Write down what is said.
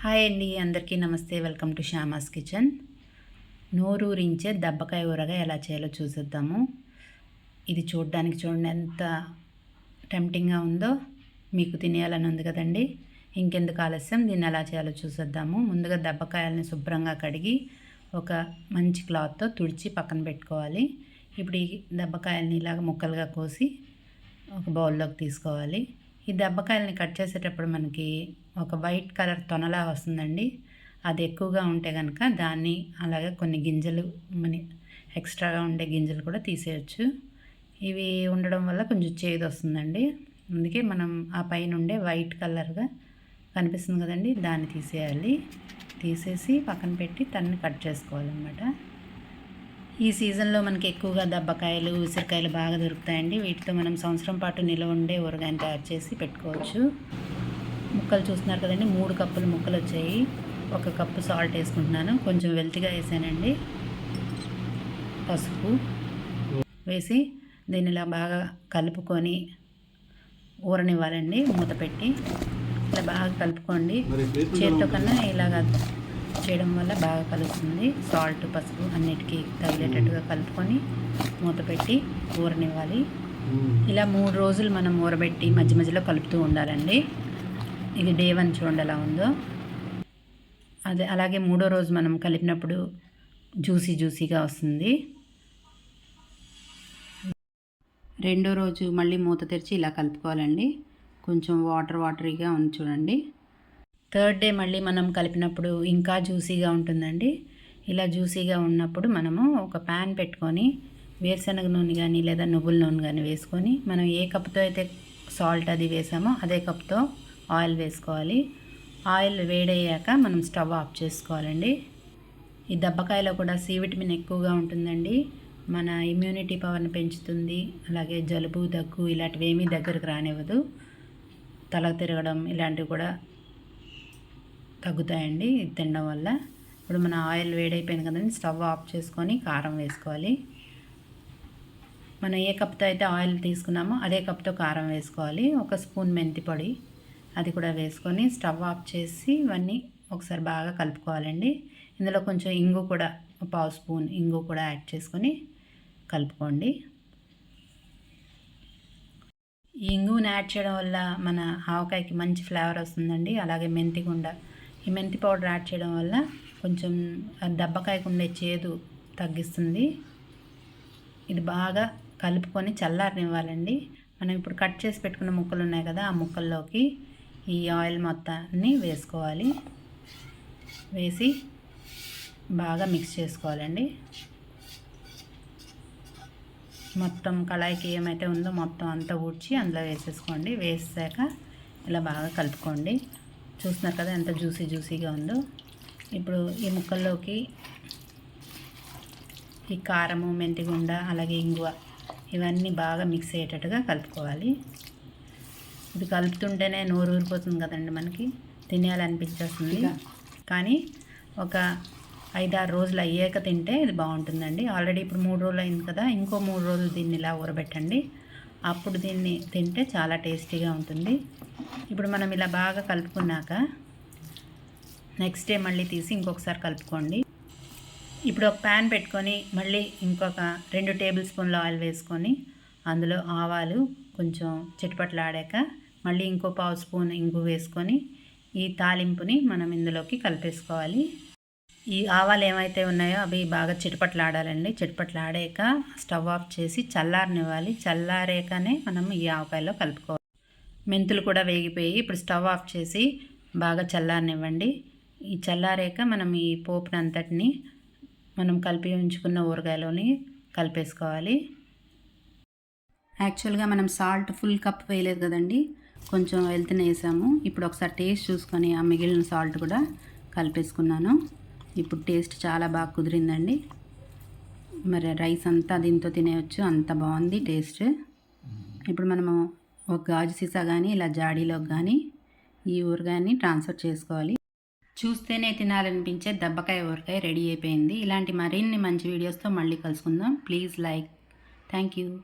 Hi అండి అందరికీ నమస్తే. Welcome to Shyama's kitchen. నోరూరించే దబ్బకాయ ఊరగా ఎలా చేయాలో చూసేద్దాము. ఇది చూడడానికి చూడండి ఎంత టెంప్టింగ్గా ఉందో. మీకు తినేయాలని ఉంది కదండి. ఇంకెందుకు ఆలస్యం దీన్ని ఎలా చేయాలో చూసేద్దాము. ముందుగా దబ్బకాయలని శుభ్రంగా కడిగి ఒక మంచి క్లాత్తో తుడిచి పక్కన పెట్టుకోవాలి. ఇప్పుడు ఈ దెబ్బకాయలని ఇలాగ ముక్కలుగా కోసి ఒక బౌల్లోకి తీసుకోవాలి. ఈ దెబ్బకాయలని కట్ చేసేటప్పుడు మనకి ఒక వైట్ కలర్ తొనలా వస్తుందండి. అది ఎక్కువగా ఉంటే కనుక దాన్ని అలాగే కొన్ని గింజలు మన ఎక్స్ట్రాగా ఉండే గింజలు కూడా తీసేయచ్చు. ఇవి ఉండడం వల్ల కొంచెం చేదు వస్తుందండి. అందుకే మనం ఆ పైన ఉండే వైట్ కలర్గా కనిపిస్తుంది కదండి దాన్ని తీసేయాలి. తీసేసి పక్కన పెట్టి తన్ని కట్ చేసుకోవాలన్నమాట. ఈ సీజన్లో మనకి ఎక్కువగా దబ్బకాయలు ఉసిరికాయలు బాగా దొరుకుతాయండి. వీటితో మనం సంవత్సరం పాటు నిల్వ ఉండే ఊరగాయని తయారు చేసి పెట్టుకోవచ్చు. ముక్కలు చూస్తున్నారు కదండి మూడు కప్పులు ముక్కలు వచ్చాయి. ఒక కప్పు సాల్ట్ వేసుకుంటున్నాను. కొంచెం వెల్తిగా వేసానండి. పసుపు వేసి దీన్ని ఇలా బాగా కలుపుకొని ఊరనివ్వాలండి మూత పెట్టి. ఇలా బాగా కలుపుకోండి. చేతితో కన్నా ఇలాగ చేయడం వల్ల బాగా కలుస్తుంది. సాల్ట్ పసుపు అన్నిటికీ తగిలేటట్టుగా కలుపుకొని మూత పెట్టి ఊరనివ్వాలి. ఇలా మూడు రోజులు మనం ఊరబెట్టి మధ్య మధ్యలో కలుపుతూ ఉండాలండి. ఇది డే వన్ చూడండి ఎలా ఉందో. అదే అలాగే మూడో రోజు మనం కలిపినప్పుడు జ్యూసీ జ్యూసీగా వస్తుంది. రెండో రోజు మళ్ళీ మూత తెరిచి ఇలా కలుపుకోవాలండి. కొంచెం వాటర్ వాటరీగా ఉంది చూడండి. థర్డ్ డే మళ్ళీ మనం కలిపినప్పుడు ఇంకా జ్యూసీగా ఉంటుందండి. ఇలా జ్యూసీగా ఉన్నప్పుడు మనము ఒక ప్యాన్ పెట్టుకొని వేరుశనగ నూనె కానీ లేదా నువ్వుల నూనె కానీ వేసుకొని మనం ఏ కప్తో అయితే సాల్ట్ అది వేసామో అదే కప్తో ఆయిల్ వేసుకోవాలి. ఆయిల్ వేడయ్యాక మనం స్టవ్ ఆఫ్ చేసుకోవాలండి. ఈ దబ్బకాయలో కూడా సి విటమిన్ ఎక్కువగా ఉంటుందండి. మన ఇమ్యూనిటీ పవర్ని పెంచుతుంది. అలాగే జలుబు దగ్గు ఇలాంటివి ఏమీ దగ్గరకు రానివ్వదు. తల తిరగడం ఇలాంటివి కూడా తగ్గుతాయండి ఇది తినడం వల్ల. ఇప్పుడు మన ఆయిల్ వేడైపోయింది కదండి స్టవ్ ఆఫ్ చేసుకొని కారం వేసుకోవాలి. మనం ఏ కప్తో అయితే ఆయిల్ తీసుకున్నామో అదే కప్తో కారం వేసుకోవాలి. ఒక స్పూన్ మెంతి పొడి అది కూడా వేసుకొని స్టవ్ ఆఫ్ చేసి ఇవన్నీ ఒకసారి బాగా కలుపుకోవాలండి. ఇందులో కొంచెం ఇంగు కూడా పావు స్పూన్ ఇంగు కూడా యాడ్ చేసుకొని కలుపుకోండి. ఈ ఇంగుని యాడ్ చేయడం వల్ల మన ఆవకాయకి మంచి ఫ్లేవర్ వస్తుందండి. అలాగే మెంతి గుండ ఈ మెంతి పౌడర్ యాడ్ చేయడం వల్ల కొంచెం దెబ్బకాయకుండే చేదు తగ్గిస్తుంది. ఇది బాగా కలుపుకొని చల్లారనివ్వాలండి. మనం ఇప్పుడు కట్ చేసి పెట్టుకున్న ముక్కలు ఉన్నాయి కదా ఆ ముక్కల్లోకి ఈ ఆయిల్ మొత్తాన్ని వేసుకోవాలి. వేసి బాగా మిక్స్ చేసుకోవాలండి. మొత్తం కళాయికి ఏమైతే ఉందో మొత్తం అంతా ఊడ్చి అందులో వేసేసుకోండి. వేసాక ఇలా బాగా కలుపుకోండి. చూస్తున్నారు కదా ఎంత జ్యూసీ జ్యూసీగా ఉందో. ఇప్పుడు ఈ ముక్కల్లోకి ఈ కారము మెంతిగుండ అలాగే ఇంగువ ఇవన్నీ బాగా మిక్స్ అయ్యేటట్టుగా కలుపుకోవాలి. ఇది కలుపుతుంటేనే నోరు ఊరిపోతుంది కదండి మనకి. తినేయాలనిపించేస్తుంది. కానీ ఒక ఐదారు రోజులు అయ్యాక తింటే ఇది బాగుంటుందండి. ఆల్రెడీ ఇప్పుడు మూడు రోజులు అయింది కదా ఇంకో మూడు రోజులు దీన్ని ఇలా ఊరబెట్టండి. అప్పుడు దీన్ని తింటే చాలా టేస్టీగా ఉంటుంది. ఇప్పుడు మనం ఇలా బాగా కలుపుకున్నాక నెక్స్ట్ డే మళ్ళీ తీసి ఇంకొకసారి కలుపుకోండి. ఇప్పుడు ఒక ప్యాన్ పెట్టుకొని మళ్ళీ ఇంకొక రెండు టేబుల్ స్పూన్ల ఆయిల్ వేసుకొని అందులో ఆవాలు కొంచెం చిటపట్లాడాక మళ్ళీ ఇంకో పావు స్పూన్ ఇంగు వేసుకొని ఈ తాలింపుని మనం ఇందులోకి కలిపేసుకోవాలి. ఈ ఆవాలు ఏమైతే ఉన్నాయో అవి బాగా చిటపట్లాడాలండి. చిటపట్లాడాక స్టవ్ ఆఫ్ చేసి చల్లారనివ్వాలి. చల్లారాకనే మనం ఈ ఆవకాయలో కలుపుకోవాలి. మెంతులు కూడా వేగిపోయి ఇప్పుడు స్టవ్ ఆఫ్ చేసి బాగా చల్లారనివ్వండి. ఈ చల్లారాక మనం ఈ పోపునంతటిని మనం కలిపి ఉంచుకున్న ఊరగాయలోని కలిపేసుకోవాలి. యాక్చువల్గా మనం సాల్ట్ ఫుల్ కప్ వేయలేదు కదండి. కొంచెం వెళ్తూనే వేసాము. ఇప్పుడు ఒకసారి టేస్ట్ చూసుకొని ఆ మిగిలిన సాల్ట్ కూడా కలిపేసుకున్నాను. ఇప్పుడు టేస్ట్ చాలా బాగా కుదిరిందండి. మరి రైస్ అంతా దీంతో తినేయచ్చు. అంత బాగుంది టేస్ట్. ఇప్పుడు మనము ఒక గాజు సీసా కానీ ఇలా జాడీలోకి కానీ ఈ ఊరగాయని ట్రాన్స్ఫర్ చేసుకోవాలి. చూస్తేనే తినాలనిపించే దెబ్బకాయ ఊరకాయ రెడీ అయిపోయింది. ఇలాంటి మరిన్ని మంచి వీడియోస్తో మళ్ళీ కలుసుకుందాం. Please like. Thank you.